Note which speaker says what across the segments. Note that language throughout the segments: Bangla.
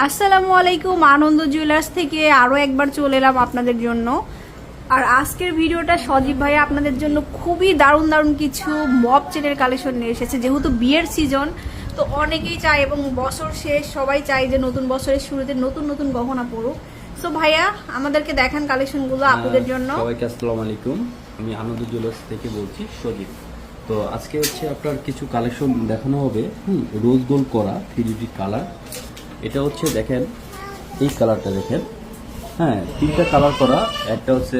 Speaker 1: আসসালামু আলাইকুম আনন্দ জুয়েলার্স থেকে আরও একবার চলে এলাম আপনাদের জন্য। আর আজকের ভিডিওটা সজীব ভাই আপনাদের জন্য খুবই দারুণ দারুণ কিছু মব চেনের কালেকশন নিয়ে এসেছে। যেহেতু বিয়ের সিজন তো অনেকেই চায় এবং বছর শেষ সবাই চায় যে নতুন বছরের শুরুতে নতুন নতুন গহনা পড়ুক সো ভাইয়া আমাদেরকে দেখান কালেকশনগুলো আপনাদের জন্য।
Speaker 2: সবাইকে আসসালামু আলাইকুম। আমি আনন্দ জুয়েলার্স থেকে বলছি সজীব। তো আজকে হচ্ছে আপনার কিছু কালেকশন দেখানো হবে। হুম রোজ গোল্ড করা থ্রি কালার এটা হচ্ছে দেখেন এই কালারটা দেখেন। হ্যাঁ তিনটা কালার করা একটা হচ্ছে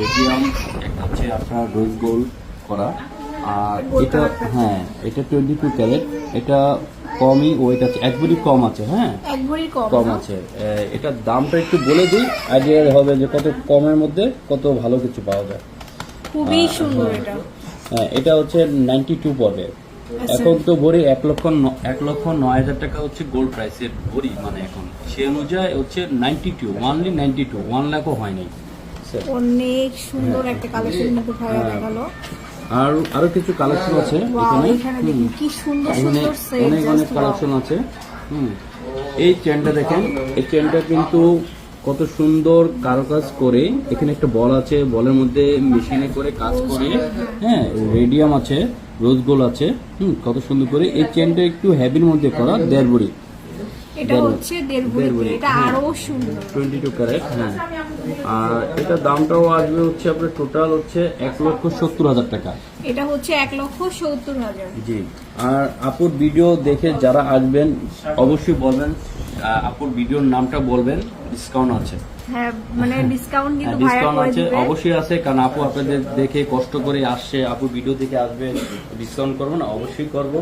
Speaker 2: রেডিয়াম একটা হচ্ছে আপনার রোজ গোল্ড করা। আর এটা হ্যাঁ এটা টোয়েন্টি টু ক্যারেট এটা কমই ওয়েট আছে একবারই কম আছে হ্যাঁ?
Speaker 1: এক ভরি কম
Speaker 2: আছে। এটার দামটা একটু বলে দিই আইডিয়া হবে যে কত কমের মধ্যে কত ভালো কিছু পাওয়া যায়।
Speaker 1: খুবই সুন্দর এটা।
Speaker 2: হ্যাঁ এটা হচ্ছে নাইনটি টু পড়বে। এখন তো ভরি এক লক্ষ এক লক্ষ নয় হাজার টাকা হচ্ছে গোল্ড প্রাইসের ভরি মানে এখন। সে অনুযায়ী হচ্ছে ninety two only ninety two one লাখও হয়নি
Speaker 1: অনেক সুন্দর একটা কালেকশন কিন্তু ভাইয়া দেখাল।
Speaker 2: আর আরও কিছু কালেকশন আছে এখানে।
Speaker 1: কি সুন্দর সুন্দর সেট
Speaker 2: অনেক অনেক কালেকশন আছে। হুম। এই চেনটা দেখেন। এই চেনটা কিন্তু কত সুন্দর কারুকাজ করে এখানে একটা বল আছে বলের মধ্যে মেশিনে করে কাজ করে হ্যাঁ রেডিয়াম আছে রোজ গোল আছে হুম কত সুন্দর করে এই চেনটা একটু হ্যাভির মধ্যে করা দেড় বড়ি
Speaker 1: এটা হচ্ছে। আরও সুন্দর।
Speaker 2: ক্যারেট হ্যাঁ। আর এটার দামটাও আসবে হচ্ছে আপনার টোটাল হচ্ছে এক লক্ষ সত্তর হাজার টাকা।
Speaker 1: এটা হচ্ছে এক লক্ষ হাজার।
Speaker 2: জি। আর আপুর ভিডিও দেখে যারা আসবেন অবশ্যই বলবেন আপুর ভিডিওর নামটা বলবেন। ডিসকাউন্ট আছে।
Speaker 1: হ্যাঁ মানে ডিসকাউন্ট কিন্তু
Speaker 2: ডিসকাউন্ট আছে অবশ্যই আছে কারণ আপু আপনাদের দেখে কষ্ট করে আসছে আপু ভিডিও আসবে ডিসকাউন্ট করব না অবশ্যই করব।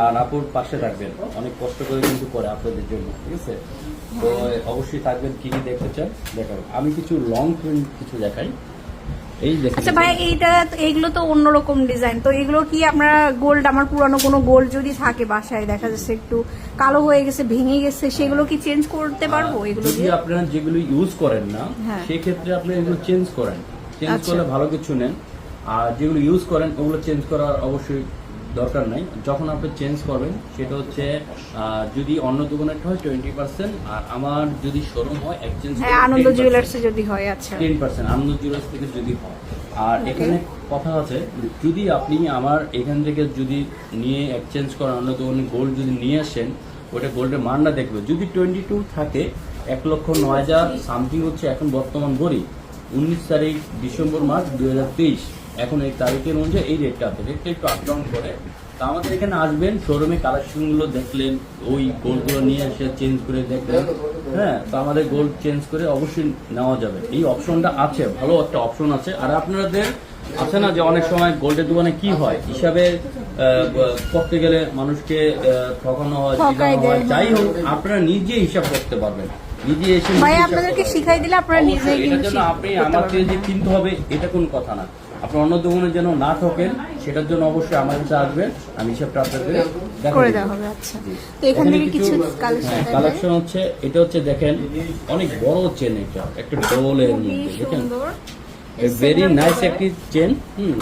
Speaker 2: আর আপুর পাশে থাকবেন অনেক কষ্ট করে কিন্তু করে আপনাদের জন্য ঠিক আছে? তো অবশ্যই থাকবেন কি কি দেখতে চান আমি কিছু লং প্রিন্ট কিছু দেখাই।
Speaker 1: আচ্ছা ভাই এইটা এইগুলো তো অন্যরকম ডিজাইন তো এগুলো কি আপনারা গোল্ড আমার পুরানো কোনো গোল্ড যদি থাকে বাসায় দেখা যাচ্ছে একটু কালো হয়ে গেছে ভেঙে গেছে সেগুলো কি চেঞ্জ করতে পারব এগুলো
Speaker 2: যদি আপনারা যেগুলো ইউজ করেন না
Speaker 1: হ্যাঁ।
Speaker 2: সেক্ষেত্রে আপনি এগুলো চেঞ্জ করেন চেঞ্জ
Speaker 1: আচ্ছা।
Speaker 2: করলে ভালো কিছু নেন আর যেগুলো ইউজ করেন ওগুলো চেঞ্জ করার অবশ্যই দরকার নাই। যখন আপনি চেঞ্জ করবেন সেটা হচ্ছে যদি অন্য দোকানেরটা হয় টোয়েন্টি পার্সেন্ট আর আমার যদি শোরুম হয় এক্সচেঞ্জ
Speaker 1: হ্যাঁ আনন্দ জুয়েলার্সে যদি হয় আচ্ছা।
Speaker 2: টেন পার্সেন্ট আনন্দ জুয়েলার্স থেকে যদি হয়। আর এখানে কথা আছে যদি আপনি আমার এখান থেকে যদি নিয়ে এক্সচেঞ্জ করেন অন্য দোকানে গোল্ড যদি নিয়ে আসেন ওটা গোল্ডের মানটা দেখবে। যদি টোয়েন্টি টু থাকে এক লক্ষ নয় হাজার সামথিং হচ্ছে এখন বর্তমান ভরি উনিশ তারিখ ডিসেম্বর মাস দুই হাজার তেইশ। এখন এই তারিখের অনুযায়ী এই রেটটা আছে। রেটটা একটু আপ ডাউন করে। তা আমাদের এখানে আসবেন শোরুমে কালেকশনগুলো দেখলেন ওই গোল্ডগুলো নিয়ে এসে চেঞ্জ করে দেখলেন। হ্যাঁ তো আমাদের গোল্ড চেঞ্জ করে অবশ্যই নেওয়া যাবে। এই অপশনটা আছে ভালো একটা অপশন আছে। আর আপনাদের আছে না যে অনেক সময় গোল্ডের দোকানে কি হয়? হিসাবে করতে গেলে মানুষকে ঠকানো হয় হয় যাই হোক আপনারা নিজে হিসাব করতে পারবেন। নিজে এসে
Speaker 1: ভাই আপনাদেরকে শিখাই দিলে আপনারা। নিজেই
Speaker 2: এটার জন্য আপনি আমাকে যে কিনতে হবে এটা কোন কথা না। আপনি অন্য দোকানে যেন না ঠকেন সেটার জন্য অবশ্যই আমার কাছে আসবেন আমি হিসাবটা আপনাদের দেখাবো।
Speaker 1: করে দেওয়া হবে আচ্ছা। তো এখান থেকে কিছু কালেকশন
Speaker 2: কালেকশন হচ্ছে এটা হচ্ছে দেখেন অনেক বড় চেন এটা একটা ডোলের
Speaker 1: খুবই
Speaker 2: মধ্যে দেখেন। ভেরি নাইস একটি চেন হুম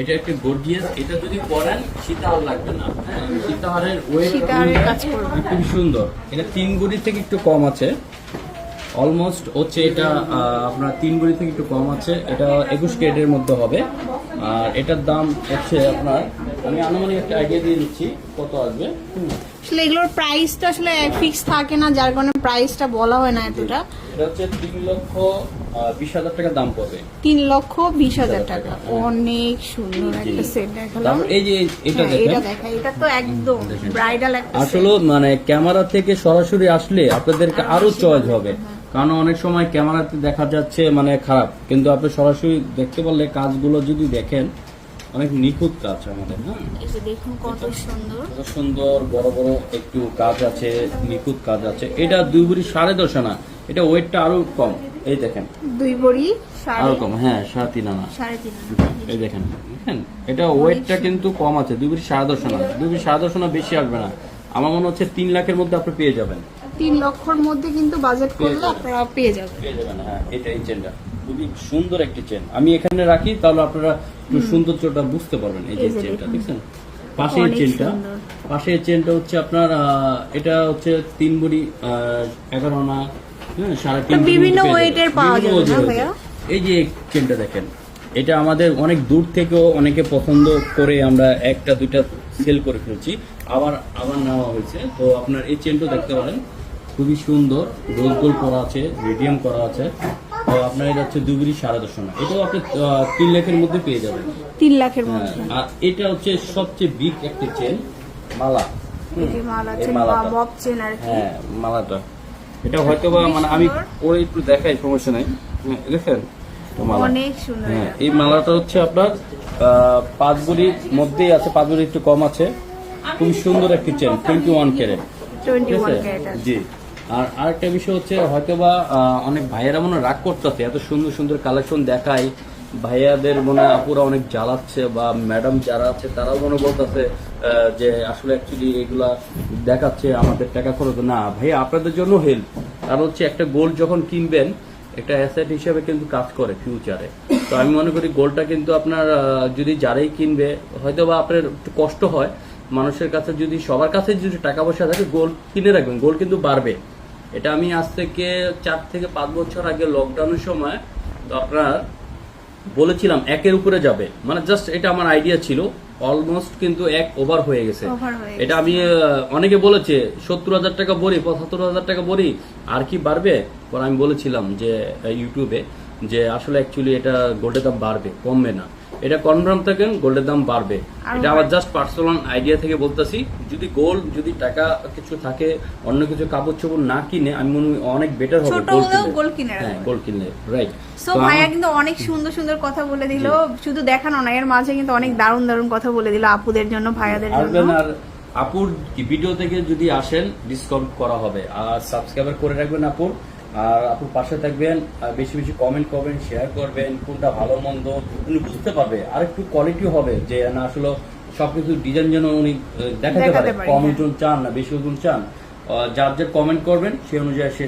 Speaker 2: এটা একটা গর্জিয়াস এটা যদি পরেন সীতাহার লাগবে না। হ্যাঁ, সীতাহারের ওয়েট
Speaker 1: সীতাহারের
Speaker 2: খুব সুন্দর। এটা তিন গড়ি থেকে একটু কম আছে। অলমোস্ট হচ্ছে এটা আপনার তিন গড়ি থেকে একটু কম আছে। এটা একুশ ক্যারেটের মধ্যে হবে। আর এটার দাম হচ্ছে আপনার আমি আনুমানিক একটা আইডিয়া দিয়ে দিচ্ছি কত আসবে?
Speaker 1: আসলে এগুলোর প্রাইসটা আসলে ফিক্স থাকে না যার কারণে প্রাইসটা বলা হয় না এতটা।
Speaker 2: এটা হচ্ছে তিন লক্ষ বিশ হাজার টাকা দাম পড়বে।
Speaker 1: তিন লক্ষ বিশ হাজার টাকা। অনেক সুন্দর একটা সেট দেখালাম।
Speaker 2: এই যে এটা
Speaker 1: হ্যাঁ, এটা দেখা এটা তো একদম ব্রাইডাল একটা
Speaker 2: আসলে মানে ক্যামেরা থেকে সরাসরি আসলে আপনাদেরকে আরও চয়েস হবে। কারণ অনেক সময় ক্যামেরাতে দেখা যাচ্ছে মানে খারাপ। কিন্তু আপনি সরাসরি দেখতে পারলে কাজগুলো যদি দেখেন অনেক নিখুঁত কাজ আমাদের হ্যাঁ?
Speaker 1: দেখুন কত সুন্দর।
Speaker 2: কত সুন্দর বড় বড় একটু কাজ আছে নিখুঁত কাজ আছে। এটা দুই বুড়ি সাড়ে দশ আনা। এটা ওয়েটটা আরও কম। এই দেখেন।
Speaker 1: দুই বড়ি আরও
Speaker 2: কম হ্যাঁ সাড়ে তিন আনা।
Speaker 1: সাড়ে তিন আনা।
Speaker 2: এই দেখেন। দেখেন এটা ওয়েটটা কিন্তু কম আছে। দুই বুড়ি সাড়ে দশ আনা। দুই বুড়ি সাড়ে দশ আনা বেশি আসবে না। আমার মনে হচ্ছে তিন লাখের মধ্যে আপনি পেয়ে যাবেন।
Speaker 1: তিন লক্ষর মধ্যে কিন্তু বাজেট করলে আপনারা পেয়ে যাবেন।
Speaker 2: পেয়ে যাবেন হ্যাঁ এটা এই চেনটা খুবই সুন্দর একটি চেন আমি এখানে রাখি তাহলে আপনারা একটু সৌন্দর্যটা বুঝতে পারবেন এই যে চেনটা। দেখছেন? পাশে চেনটা পাশে চেনটা হচ্ছে আপনার এটা হচ্ছে তিন বড়ি এগারো আনা হ্যাঁ সাড়ে তিন
Speaker 1: বিভিন্ন
Speaker 2: যাবেন।
Speaker 1: পাওয়া যাবে।
Speaker 2: এই যে চেনটা দেখেন এটা আমাদের অনেক দূর থেকেও অনেকে পছন্দ করে আমরা একটা দুইটা সেল করে ফেলছি। আবার আবার নেওয়া হয়েছে। তো আপনার এই চেনটা দেখতে পারেন। খুবই সুন্দর গোল গোল করা আছে রেডিয়াম করা আছে। আপনার এটা হচ্ছে দুগুড়ি সাড়ে দশ আনা এটাও আপনি তিন লাখের মধ্যে পেয়ে যাবেন।
Speaker 1: তিন লাখের
Speaker 2: হ্যাঁ,
Speaker 1: মধ্যে।
Speaker 2: আর এটা হচ্ছে সবচেয়ে বিগ একটা চেন মালা। হ্যাঁ মালাটা। এটা হয়তো বা মানে আমি একটু দেখাই সমস্যা নাই। হ্যাঁ, দেখেন হ্যাঁ এই মালাটা হচ্ছে আপনার পাঁচ বুড়ির মধ্যেই আছে পাঁচ বুড়ি একটু কম আছে। খুবই সুন্দর একটি চেন টোয়েন্টি ওয়ান ক্যারেট ঠিক
Speaker 1: 21
Speaker 2: আছে।
Speaker 1: ক্যারেট
Speaker 2: জি। আর আরেকটা বিষয় হচ্ছে হয়তো বা আহ, অনেক ভাইয়েরা মনে রাগ করতেছে এত সুন্দর সুন্দর কালেকশন দেখায়। ভাইয়াদের মনে আপুরা অনেক জ্বালাচ্ছে বা ম্যাডাম যারা আছে তারাও মনে বলতেছে যে আসলে অ্যাকচুয়ালি এগুলা দেখাচ্ছে আমাদের টাকা খরচ না ভাইয়া আপনাদের জন্য হেল্প কারণ হচ্ছে একটা গোল্ড যখন কিনবেন একটা অ্যাসেট হিসেবে কিন্তু কাজ করে ফিউচারে তো আমি মনে করি গোল্ডটা কিন্তু আপনার যদি যারাই কিনবে হয়তো বা আপনার একটু কষ্ট হয়। মানুষের কাছে যদি সবার কাছে যদি টাকা পয়সা থাকে গোল্ড কিনে রাখবেন। গোল্ড কিন্তু বাড়বে। এটা আমি আজ থেকে চার থেকে পাঁচ বছর আগে লকডাউনের সময় তো আপনার বলেছিলাম একের উপরে যাবে। মানে জাস্ট এটা আমার আইডিয়া ছিল। অলমোস্ট কিন্তু এক ওভার হয়ে গেছে। এটা আমি অনেকে বলেছে সত্তর হাজার টাকা বলি পঁচাত্তর হাজার টাকা বলি আর কি বাড়বে? পর আমি বলেছিলাম যে ইউটিউবে যে আসলে অ্যাকচুয়ালি এটা গোল্ডের দাম বাড়বে কমবে না। এটা কনফার্ম থাকেন গোল্ডের দাম বাড়বে। এটা আমার জাস্ট পার্সোনাল আইডিয়া থেকে বলতেছি যদি গোল্ড যদি টাকা কিছু থাকে অন্য কিছু কাপড় চোপড় না কিনে আমি মনে হয় অনেক বেটার হবে
Speaker 1: ছোট
Speaker 2: গোল্ড
Speaker 1: হলেও কিনে
Speaker 2: হ্যাঁ গোল্ড কিনলে রাইট
Speaker 1: সো ভাইয়া কিন্তু অনেক সুন্দর সুন্দর কথা বলে দিল। শুধু দেখানো না এর মাঝে কিন্তু অনেক দারুণ দারুণ কথা বলে দিল আপুদের জন্য ভাইয়াদের জন্য।
Speaker 2: আর আপুর ভিডিও থেকে যদি আসেন ডিসকাউন্ট করা হবে। আর সাবস্ক্রাইবার করে রাখবেন আপুর। আর আপনার পাশে থাকবেন আর বেশি বেশি কমেন্ট করবেন শেয়ার করবেন কোনটা ভালো মন্দ উনি বুঝতে পারবে আর একটু কোয়ালিটি হবে যে না আসলে সবকিছু ডিজাইন যেন উনি দেখাতে পারে
Speaker 1: কমেন্ট
Speaker 2: কম
Speaker 1: হ্যাঁ।
Speaker 2: ওজন চান না বেশি ওজন চান যার যার কমেন্ট করবেন সেই অনুযায়ী সে